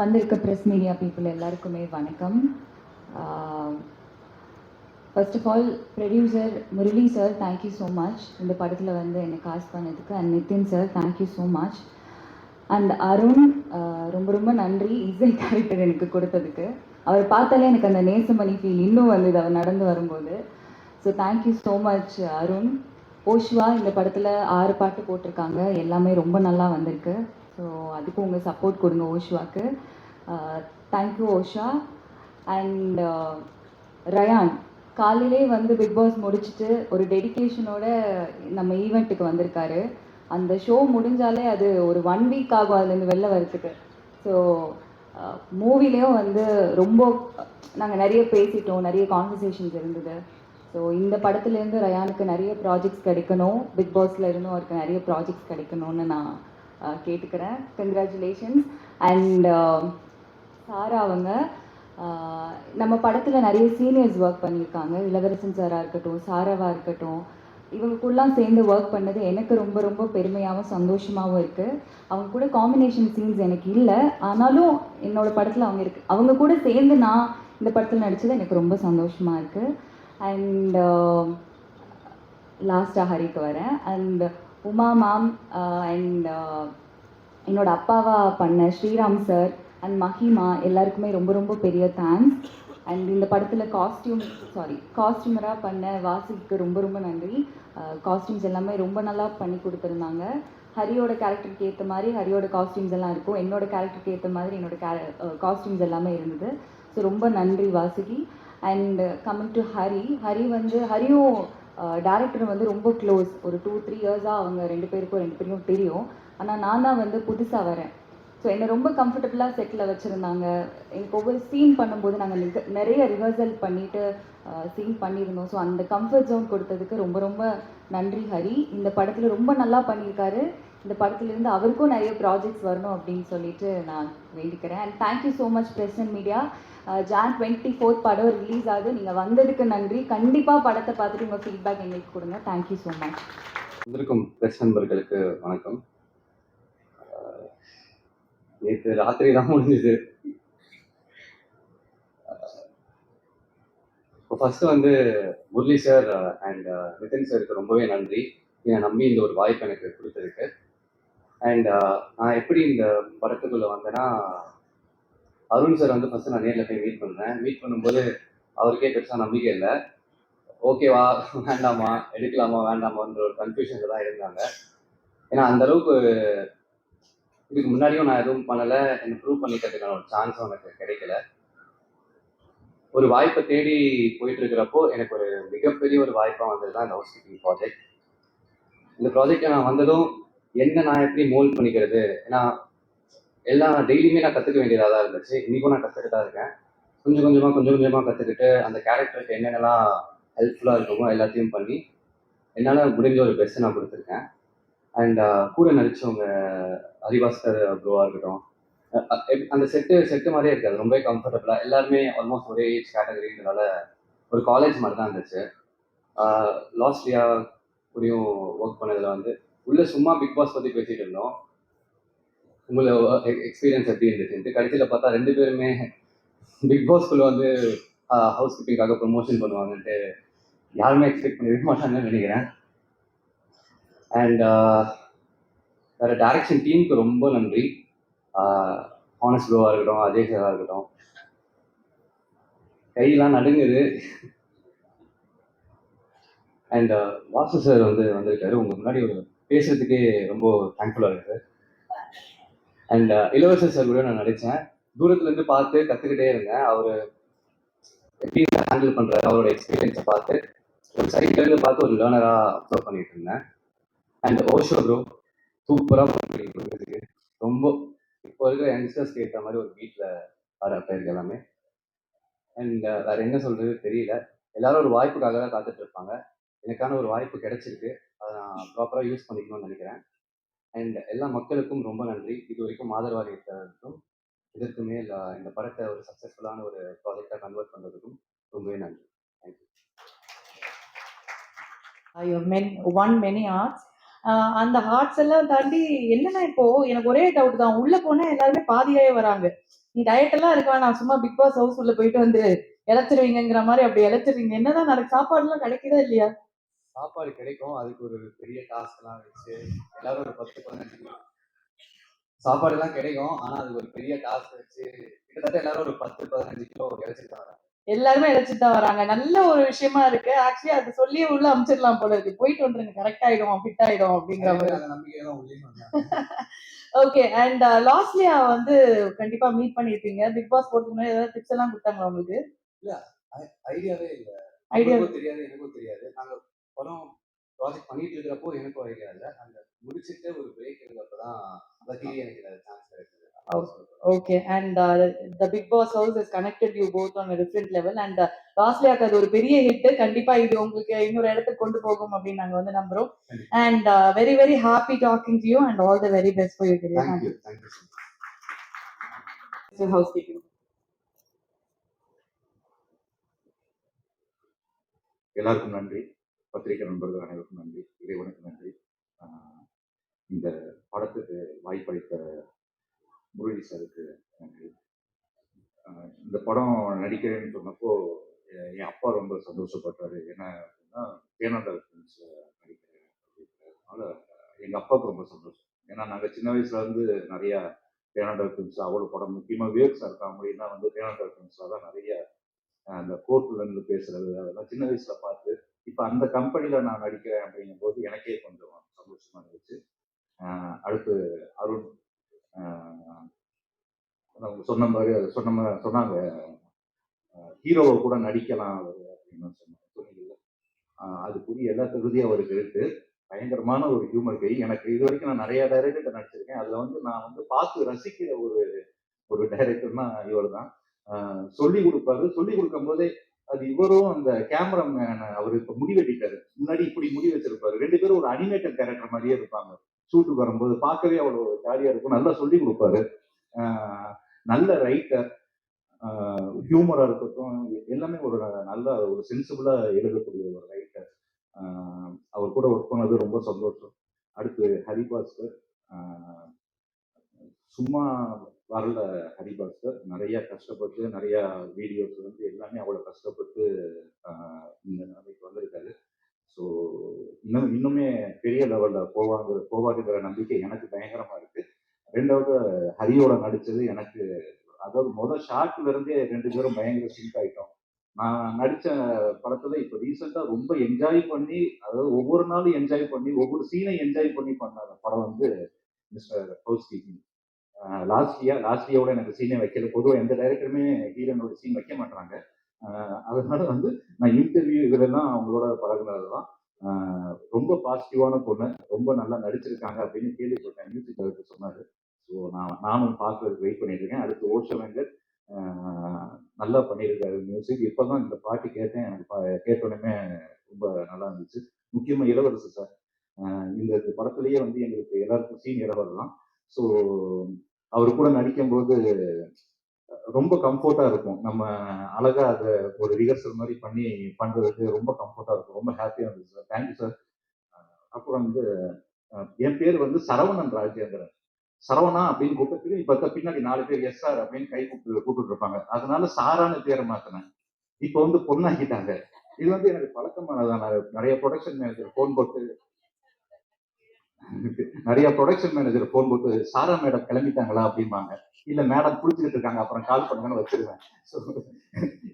வந்திருக்க press media people எல்லாருக்குமே வணக்கம். First of all producer Murali sir thank you so much இந்த படத்தில் வந்து என்னை காஸ்ட் பண்ணதுக்கு and Nithin sir thank you so much and Arun ரொம்ப ரொம்ப நன்றி. இசை கேரக்டர் எனக்கு கொடுத்ததுக்கு. அவர் பார்த்தாலே எனக்கு அந்த நேசமணி ஃபீல் இன்னும் வந்தது அவர் நடந்து வரும்போது. So thank you so much Arun. ஓஷுவா இந்த படத்தில் ஆறு பாட்டு போட்டிருக்காங்க. எல்லாமே ரொம்ப நல்லா வந்திருக்கு. ஸோ அதுக்கு உங்கள் சப்போர்ட் கொடுங்க ஓஷுவாக்கு. தேங்க்யூ ஓஷா. அண்ட் ரயான் காலையிலே வந்து பிக் பாஸ் முடிச்சுட்டு ஒரு டெடிகேஷனோட நம்ம ஈவெண்ட்டுக்கு வந்திருக்காரு. அந்த ஷோ முடிஞ்சாலே அது ஒரு ஒன் வீக் ஆகும் அதுலேருந்து வெளில வரதுக்கு ஸோ மூவிலையும் வந்து ரொம்ப நாங்கள் நிறைய பேசிட்டோம் நிறைய கான்வர்சேஷன்ஸ் இருந்தது. ஸோ இந்த படத்துலேருந்து ரயானுக்கு நிறைய ப்ராஜெக்ட்ஸ் கிடைக்கணும் பிக் பாஸில் இருந்தும் அவருக்கு நிறைய ப்ராஜெக்ட்ஸ் கிடைக்கணும்னு நான் கேட்டுக்கிறேன். கங்க்ராச்சுலேஷன்ஸ் அண்ட் சாரா அவங்க நம்ம படத்தில் நிறைய சீனியர்ஸ் ஒர்க் பண்ணியிருக்காங்க. இளவரசன் சாராக இருக்கட்டும் சாராவாக இருக்கட்டும். இவங்களுக்குள்ளாம் சேர்ந்து ஒர்க் பண்ணது எனக்கு ரொம்ப ரொம்ப பெருமையாகவும் சந்தோஷமாகவும் இருக்குது அவங்க கூட காம்பினேஷன் சீன்ஸ் எனக்கு இல்லை. ஆனாலும் என்னோட படத்தில் அவங்க இருக்கு. அவங்க கூட சேர்ந்து நான் இந்த படத்தில் நடித்தது எனக்கு ரொம்ப சந்தோஷமாக இருக்குது அண்ட் லாஸ்ட்டாக ஹரிக்கு வரேன். And Uma ma'am and uh, uh, என்னோட அப்பாவா பண்ண ஸ்ரீராம் சார் அண்ட் மஹிமா எல்லாருக்குமே ரொம்ப ரொம்ப பெரிய தேங்க்ஸ் அண்ட் இந்த படத்தில் காஸ்டியூம் சாரி காஸ்டியூமராக பண்ண வாசிக்கு ரொம்ப ரொம்ப நன்றி. Uh, காஸ்டியூம்ஸ் எல்லாமே ரொம்ப நல்லா பண்ணி கொடுத்துருந்தாங்க. ஹரியோட கேரக்டருக்கு ஏற்ற மாதிரி ஹரியோட காஸ்டியூம்ஸ் எல்லாம் இருக்கும். என்னோட கேரக்டருக்கு ஏற்ற மாதிரி என்னோட கே காஸ்டியூம்ஸ் எல்லாமே இருந்தது. ஸோ ரொம்ப நன்றி Vasuki. And coming to Hari Hari வந்து ஹரியும் டேரக்டர் வந்து ரொம்ப க்ளோஸ் ஒரு டூ த்ரீ இயர்ஸாக அவங்க ரெண்டு பேருக்கும் ரெண்டு பேருக்கும் தெரியும். ஆனால் நான் தான் வந்து புதுசாக வரேன். ஸோ என்னை ரொம்ப கம்ஃபர்டபுளாக செட்டில் வச்சுருந்தாங்க. எனக்கு ஒவ்வொரு சீன் பண்ணும்போது நாங்கள் நிறைய ரிஹர்சல் பண்ணிட்டு சீன் பண்ணியிருந்தோம். ஸோ அந்த கம்ஃபர்ட் ஜோன் கொடுத்ததுக்கு ரொம்ப ரொம்ப நன்றி ஹரி. இந்த படத்தில் ரொம்ப நல்லா பண்ணியிருக்காரு. இந்த படத்துலேருந்து அவருக்கும் நிறைய ப்ராஜெக்ட்ஸ் வரணும் அப்படின்னு சொல்லிட்டு நான் வேண்டிக்கிறேன். And thank you so much press and media June twenty fourth படம் ரிலீஸ் ஆகுது. நீங்கள் வந்ததுக்கு நன்றி. கண்டிப்பாக படத்தை பார்த்துட்டு உங்கள் ஃபீட்பேக் எங்களுக்கு கொடுங்க. தேங்க்யூ ஸோ மச் வந்திருக்கும் பிரஸ் நண்பர்களுக்கு வணக்கம். Uh, நேற்று ராத்திரி தான் முடிஞ்சுது. Uh, இப்போ ஃபஸ்ட்டு வந்து முரளி சார் அண்ட் நிதின் சாருக்கு ரொம்பவே நன்றி. என்னை நம்பி இந்த ஒரு வாய்ப்பு எனக்கு கொடுத்ததுக்கு. அண்ட் uh, நான் எப்படி இந்த படத்துக்குள்ள வந்தேன்னா அருண் சார் வந்து ஃபர்ஸ்ட் நான் நேரில் போய் மீட் பண்ணேன். மீட் பண்ணும்போது அவருக்கே பெருசாக நம்பிக்கை இல்லை. ஓகேவா வேண்டாமா எடுக்கலாமா வேண்டாமான்ற ஒரு கன்ஃபியூஷனில் தான் இருந்தாங்க. ஏன்னா அந்த அளவுக்கு இதுக்கு முன்னாடியும் நான் எதுவும் பண்ணலை. எனக்கு ப்ரூவ் பண்ணிக்கிறதுக்கான ஒரு சான்ஸும் எனக்கு கிடைக்கல. ஒரு வாய்ப்பை தேடி போயிட்டு இருக்கிறப்போ எனக்கு ஒரு மிகப்பெரிய ஒரு வாய்ப்பாக வந்தது தான் இந்த ஹவுஸ் கீப்பிங் ப்ராஜெக்ட் இந்த ப்ராஜெக்டை நான் வந்ததும் என்ன நான் எப்படி மோல்ட் பண்ணிக்கிறது? ஏன்னா எல்லாம் டெய்லியுமே நான் கற்றுக்க வேண்டியதாக தான் இருந்துச்சு. இன்றைக்கும் நான் கற்றுக்கிட்டு தான் இருக்கேன். கொஞ்சம் கொஞ்சமாக கொஞ்சம் கொஞ்சமாக கற்றுக்கிட்டு அந்த கேரக்டருக்கு என்னென்னலாம் ஹெல்ப்ஃபுல்லாக இருக்குமோ எல்லாத்தையும் பண்ணி என்னால் முடிஞ்ச ஒரு பெஸ்ட்டை நான் கொடுத்துருக்கேன். அண்ட் கூட நடித்தவங்க ஹரிபாஸ்கர் ப்ரோவாக இருக்கட்டும் அந்த செட்டு செட்டு மாதிரியே இருக்காது ரொம்ப கம்ஃபர்டபுளாக எல்லாருமே ஆல்மோஸ்ட் ஒரே ஏஜ் கேட்டகரிங்கிறதால ஒரு காலேஜ் மாதிரி தான் இருந்துச்சு. லாஸ்ட் இயர் கூடயும் ஒர்க் பண்ணதில் வந்து உள்ள சும்மா பிக் பாஸ் பற்றி பேசிகிட்டு இருந்தோம். உங்களோட எக்ஸ்பீரியன்ஸ் எப்படி இருந்துச்சுன்ட்டு. கடைசியில் பார்த்தா ரெண்டு பேருமே பிக் பாஸ்குள்ளே வந்து ஹவுஸ் கீப்பிங்காக ப்ரொமோஷன் பண்ணுவாங்கன்ட்டு யாருமே எக்ஸ்பெக்ட் பண்ணிருக்க மாட்டாங்கன்னு நினைக்கிறேன். அண்ட் வேறு டேரக்ஷன் டீமுக்கு ரொம்ப நன்றி. ஹானஸ் ப்ரோவாக இருக்கட்டும் அஜய் சாராக இருக்கட்டும். கையெல்லாம் நடுங்குது. அண்ட் வாசு சார் வந்து வந்திருக்காரு. உங்கள் முன்னாடி ஒரு பேசுறதுக்கு ரொம்ப தேங்க்ஃபுல்லாக இருக்கு. அண்ட் uh, இளவரசர் சார் கூட நான் நடித்தேன் தூரத்துல இருந்து பார்த்து கற்றுக்கிட்டே இருந்தேன். அவர் எப்படி ஹேண்டில் பண்றாரு அவரோட எக்ஸ்பீரியன்ஸை பார்த்து ஒரு சைட்ல இருந்து பார்த்து ஒரு லேர்னராக அப்சர்வ் பண்ணிட்டு இருந்தேன். அண்ட் ஓஷோ ப்ரோ சூப்பராக பண்ணிட்டு ரொம்ப இப்போ இருக்கிற யங்ஸ்டர்ஸ்க்கு ஏற்ற மாதிரி ஒரு வீட்டில் வர பேருக்கு எல்லாமே. அண்ட் uh, வேற என்ன சொல்றது தெரியல. எல்லாரும் ஒரு வாய்ப்புக்காக தான் காத்துட்டு இருப்பாங்க. எனக்கான ஒரு வாய்ப்பு கிடைச்சிருக்கு. அதை நான் ப்ராப்பராக யூஸ் பண்ணிக்கணும்னு நினைக்கிறேன். அண்ட் எல்லா மக்களுக்கும் ரொம்ப நன்றி. இது வரைக்கும் ஆதரவாக இருக்கிறதுக்கும் இதற்கு மேல் இந்த படத்தை ஒரு சக்ஸஸ்ஃபுல்லான ஒரு ப்ராஜெக்டாக கன்வெர்ட் பண்ணுறதுக்கும் ரொம்பவே நன்றி. Thank you you men one many arts அந்த ஹார்ட்ஸ் எல்லாம் தாண்டி என்னன்னா இப்போ எனக்கு ஒரே டவுட் தான். உள்ள போனா எல்லாருமே பாதியாயே வராங்க. நீ டயட் எல்லாம் இருக்கா நான் சும்மா பிக் பாஸ் ஹவுஸ் உள்ள போயிட்டு வந்து இழைச்சிருவீங்கிற மாதிரி அப்படி இழைச்சிருவீங்க. என்னதான் நடக்கு சாப்பாடு எல்லாம் கிடைக்குதா இல்லையா? சாப்பாடு கிடைக்கும். அதுக்கு ஒரு பெரிய டாஸ்க் எல்லாம் வச்சு எல்லாரும் ஒரு பத்து பதினஞ்சு கிலோ சாப்பாடு எல்லாம் கிடைக்கும். ஆனா அதுக்கு ஒரு பெரிய டாஸ்க் வச்சு கிட்டத்தட்ட எல்லாரும் ஒரு பத்து பதினஞ்சு கிலோ இறைச்சிட்டு வராங்க. எல்லாருமே இழைச்சிட்டு தான் வராங்க. நல்ல ஒரு விஷயமா இருக்கு. ஆக்சுவலி அது சொல்லியே உள்ள அமிச்சிடலாம் போல இருக்கு. போயிட்டு வந்துருங்க. கரெக்ட் ஆயிடும் ஃபிட் ஆயிடும் அப்படிங்கிற மாதிரி. ஓகே அண்ட் லாஸ்ட்லியா வந்து கண்டிப்பா மீட் பண்ணிருப்பீங்க. பிக் பாஸ் போறதுக்கு முன்னாடி ஏதாவது டிப்ஸ் எல்லாம் கொடுத்தாங்களா உங்களுக்கு? ஐடியாவே இல்ல. ஐடியா தெரியாது எனக்கும் தெரியாது. நாங்க படம் ப்ராஜெக்ட் பண்ணிட்டு இருக்கிறப்போ எனக்கும் ஐடியா இல்ல. அந்த முடிச்சிட்டு ஒரு பிரேக் இருந்தப்பதான் லக்கிலி எனக்கு சான்ஸ் கிடைச்சது okay and the Bigg Boss house is connected you both on different level and லாஸ்ட்லியாக்கு அது ஒரு பெரிய ஹிட் கண்டிப்பா இது உங்களுக்கு இன்னொரு இடத்துக்கு கொண்டு போகும் அப்படின்னு நாங்க வந்து நம்புறோம். And very very happy talking to you and all the very best for you thank you house keeping எல்லாருக்கும் நன்றி. பத்திரிகை நண்பர்கள் அனைவருக்கும் நன்றி. இறைவனுக்கு நன்றி. இந்த படத்துக்கு வாய்ப்பளித்த முரளி சாருக்கு நன்றி. இந்த படம் நடிக்கிறேன்னு சொன்னப்போ என் அப்பா ரொம்ப சந்தோஷப்பட்டாரு. என்ன அப்படின்னா தேனாண்டல் ஃபிலிம்ஸில் நடிக்கிறேன் அப்படின்றதுனால எங்கள் அப்பாவுக்கு ரொம்ப சந்தோஷம். ஏன்னா நாங்கள் சின்ன வயசுலேருந்து நிறையா தேனாண்டல் ஃபிலிம்ஸ் அவ்வளோ படம் முக்கியமாக வேர் சார் காமெடினா வந்து தேனாண்டல் ஃபிலிம்ஸில் தான் நிறைய அந்த கோர்ட்லேருந்து பேசுகிறது அதெல்லாம் சின்ன வயசில் பார்த்து இப்போ அந்த கம்பெனியில் நான் நடிக்கிறேன் அப்படிங்கும்போது எனக்கே கொஞ்சம் சந்தோஷமா இருந்துச்சு. அடுத்து அருண் அவங்க சொன்ன மாதிரி அது சொன்ன மாதிரி சொன்னாங்க. ஹீரோவை கூட நடிக்கலாம் அவர் அப்படின்னு சொன்னாங்க. சொன்னீங்கல்ல. அதுக்குரிய எல்லா தகுதியும் அவருக்கு இருக்கு. பயங்கரமான ஒரு ஹியூமர் கை எனக்கு இது வரைக்கும் நான் நிறைய டைரக்டர் நடிச்சிருக்கேன். அதுல வந்து நான் வந்து பார்த்து ரசிக்கிற ஒரு ஒரு டைரக்டர்னா இவர் தான் சொல்லி கொடுப்பாரு. சொல்லி கொடுக்கும் போதே அது இவரும் அந்த கேமராமேன் அவர் இப்ப முடி வெட்டிட்டாரு. முன்னாடி இப்படி முடி வச்சிருப்பாரு. ரெண்டு பேரும் ஒரு அனிமேட்டட் கேரக்டர் மாதிரியே இருப்பாங்க. ஷூட்டுக்கு வரும்போது பார்க்கவே அவ்வளோ ஜாலியா இருக்கும். நல்லா சொல்லி கொடுப்பாரு. நல்ல ரைட்டர் ஹியூமரா இருக்கட்டும் எல்லாமே ஒரு நல்ல ஒரு சென்சிபிளா எழுதக்கூடிய ஒரு ரைட்டர் அவர் கூட ஒர்க் பண்ணது ரொம்ப சந்தோஷம். அடுத்து ஹரிபாஸ்கர் சும்மா வரல ஹரிபாஸ்கர் நிறைய கஷ்டப்பட்டு நிறைய வீடியோஸ் வந்து எல்லாமே அவ்வளோ கஷ்டப்பட்டு இந்த நிலைமைக்கு வந்திருக்காரு. ஸோ இன்னும் இன்னுமே பெரிய லெவலில் போவாங்க போவாருங்கிற நம்பிக்கை எனக்கு பயங்கரமாக இருக்கு. ரெண்டாவது ஹரியோட நடித்தது எனக்கு அதாவது முதல் ஷார்ட்ல இருந்தே ரெண்டு பேரும் பயங்கர சிங்க் ஆகிட்டோம் நான் நடித்த படத்தில் இப்போ ரீசெண்டாக ரொம்ப என்ஜாய் பண்ணி அதாவது ஒவ்வொரு நாளும் என்ஜாய் பண்ணி ஒவ்வொரு சீனை என்ஜாய் பண்ணி பண்ண படம் வந்து mister house keeping last year last இயரோட எனக்கு சீனே வைக்கல. பொதுவாக எந்த டைரக்டருமே ஹீரோனோட சீன் வைக்க மாட்டாங்க அதனால வந்து நான் இன்டர்வியூ இதெல்லாம் அவங்களோட பழகுனது தான் ரொம்ப பாசிட்டிவான பொண்ணு. ரொம்ப நல்லா நடிச்சிருக்காங்க அப்படின்னு கேள்விப்பட்டேன். மியூசிக் டைரக்டர் சொன்னாரு. ஸோ நான் நானும் பார்க்கறதுக்கு வெயிட் பண்ணிட்டு இருக்கேன் அடுத்து ஓஷோ வெங்கட் நல்லா பண்ணியிருக்காரு மியூசிக் இப்போதான் இந்த பாட்டு கேட்டேன். எனக்கு கேட்டோடனே ரொம்ப நல்லா இருந்துச்சு. முக்கியமாக இளவரசு சார். இந்த படத்துலேயே வந்து எங்களுக்கு எல்லாருக்கும் சீன் இளவர் தான் ஸோ அவர் கூட நடிக்கும்போது ரொம்ப கம்ஃபர்ட்டாக இருக்கும். நம்ம அழகாக அதை ஒரு ரிஹர்சல் மாதிரி பண்ணி பண்ணுறதுக்கு ரொம்ப கம்ஃபர்ட்டாக இருக்கும். ரொம்ப ஹாப்பியாக இருந்துச்சு சார் தேங்க்யூ சார் அப்புறம் வந்து என் பேர் வந்து சரவணன் ராஜேந்திரன். சரவணா அப்படின்னு கூப்பிட்டு இப்ப பின்னாடி நாலு பேர் எஸ் சார் அப்படின்னு கை கூப்பிட்டு கூப்பிட்டு இருப்பாங்க. அதனால சாரான பேரை மாற்றினேன் இப்போ வந்து பொண்ணாக்கிட்டாங்க இது வந்து எனக்கு பழக்கமானதான் நிறைய ப்ரொடக்ஷன் மேனேஜர் ஃபோன் போட்டு நிறைய ப்ரொடக்ஷன் மேனேஜர் ஃபோன் போட்டு சாரா மேடம் கிளம்பிட்டாங்களா? அப்படிம்பாங்க. இல்ல மேடம் குளிச்சுட்டு இருக்காங்க. அப்புறம் கால் பண்ணுங்கன்னு வச்சிருவேன்.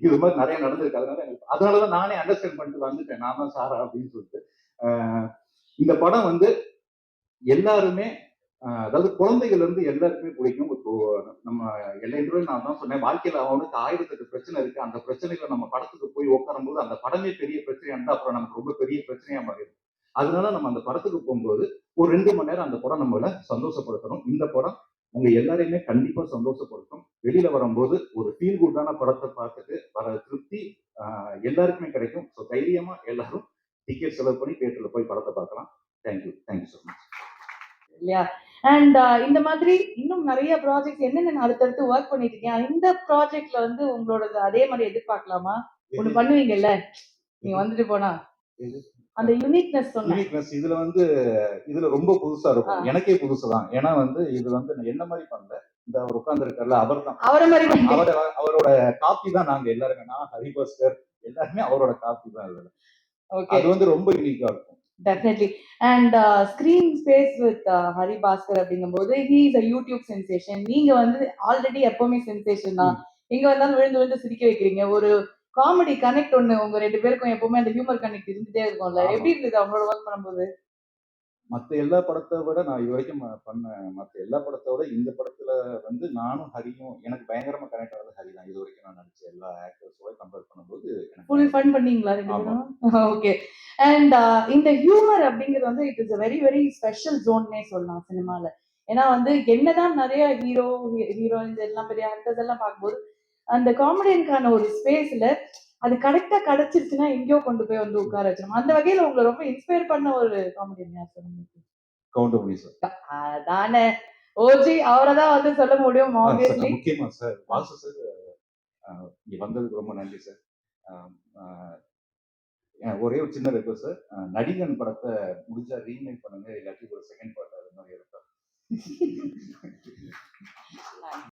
இது மாதிரி நிறைய நடந்திருக்கு. அதனால அதனாலதான் நானே அண்டர்ஸ்டாண்ட் பண்ணிட்டு வந்துட்டேன். நான் தான் சாரா அப்படின்னு சொல்லிட்டு. ஆஹ் இந்த படம் வந்து எல்லாருமே அதாவது குழந்தைகள் இருந்து எல்லாருக்குமே பிடிக்கும். இப்போ நம்ம எல்லா நான் தான் சொன்னேன். வாழ்க்கையில அவனுக்கு ஆயிரத்தெட்டு பிரச்சனை இருக்கு. அந்த பிரச்சனைகளை நம்ம படத்துக்கு போய் உட்காரும்போது அந்த படமே பெரிய பிரச்சனையா இருந்தா அப்புறம் நமக்கு ரொம்ப பெரிய பிரச்சனையா மாறிடும். அதனால நம்ம அந்த படத்துக்கு போகும்போது ஒரு ரெண்டு மணி நேரம் அந்த படம் நம்மள சந்தோஷப்படுத்தணும். இந்த படம் உங்க எல்லாரையுமே கண்டிப்பா சந்தோஷப்படுத்தும். வெளியில வரும்போது ஒரு ஃபீல் குட்டான படத்தை பார்த்துட்டு வர திருப்தி எல்லாருக்குமே கிடைக்கும். ஸோ தைரியமா எல்லாரும் டிக்கெட் செலவு பண்ணி தியேட்டர்ல போய் படத்தை பார்க்கலாம். Thank you thank you so much இல்லையா? அண்ட் இந்த மாதிரி இன்னும் நிறைய ப்ராஜெக்ட் என்னென்ன அடுத்தடுத்து ஒர்க் பண்ணிட்டு இருக்கீங்க இந்த ப்ராஜெக்ட்ல வந்து உங்களோட அதே மாதிரி எதிர்பார்க்கலாமா? ஒண்ணு பண்ணுவீங்கல்ல? நீங்க வந்துட்டு போனா? அந்த யூனிக்னஸ் யூனிக்னஸ் இதுல வந்து இதுல ரொம்ப புதுசா இருக்கும். எனக்கே புதுசு தான் ஏன்னா வந்து இது வந்து என்ன மாதிரி பண்ணல? இந்த அவர் உட்கார்ந்துருக்காருல அவர் தான் அவரை. அவரோட காப்பி தான் நாங்க எல்லாருமே. நான் ஹரிபாஸ்கர் எல்லாருமே அவரோட காப்பி தான் இதுல. ஓகே அது வந்து ரொம்ப யூனிக்கா இருக்கும். Definitely and screen space with Hari Bhaskar அப்படிங்கும்போது he is a YouTube sensation நீங்க வந்து ஆல்ரெடி எப்பவுமே சென்சேஷன் தான். எங்க வந்தாலும் விழுந்து விழுந்து சிரிக்க வைக்கிறீங்க. ஒரு காமெடி கனெக்ட் ஒண்ணு உங்க ரெண்டு பேருக்கும் எப்பவுமே அந்த ஹியூமர் கனெக்ட் இருந்துட்டே இருக்கும்ல. எப்படி இருந்தது அவங்களோட ஒர்க் பண்ணும்போது? மத்த எல்லா படத்தை விட நான் இது வரைக்கும் பண்ண மத்த எல்லா படத்தை விட இந்த படத்துல வந்து நானும் ஹரியும் எனக்கு பயங்கரமா கனெக்ட் ஆனது ஹரி தான். இது வரைக்கும் நான் நடிச்ச எல்லா ஆக்டர்ஸோட கம்பேர் பண்ணும்போது ஃபுல் ஃபன் பண்ணீங்களா ரெண்டு ஓகே அண்ட் இந்த ஹியூமர் அப்படிங்கிறது வந்து it is a very very special ஜோன்னே சொல்லலாம் சினிமால ஏன்னா வந்து என்னதான் நிறைய ஹீரோ ஹீரோயின்ஸ் எல்லாம் பெரிய ஆக்டர்ஸ் எல்லாம் பார்க்கும்போது அந்த காமெடியனுக்கான ஒரு ஸ்பேஸ்ல அது கரெக்டா கிடைச்சிருச்சுன்னா எங்கேயோ கொண்டு போய் வந்து உட்கார வச்சிடும் அந்த வகையில உங்களை ரொம்ப இன்ஸ்பயர் பண்ண ஒரு காமெடியன் யார் சொல்லுங்க? கவுண்டமணி சார் அதானே. ஓஜி அவரை தான் வந்து சொல்ல முடியும் ஆப்வியஸ்லி முக்கியமா சார் வாசு சார் இங்க வந்ததுக்கு ரொம்ப நன்றி சார். ஒரே ஒரு சின்ன ரெக்வஸ்ட் சார். நடிகன் படத்தை முடிஞ்சா ரீமேக் பண்ணுங்க இல்லாட்டி ஒரு செகண்ட் பார்ட் அது மாதிரி எடுத்தா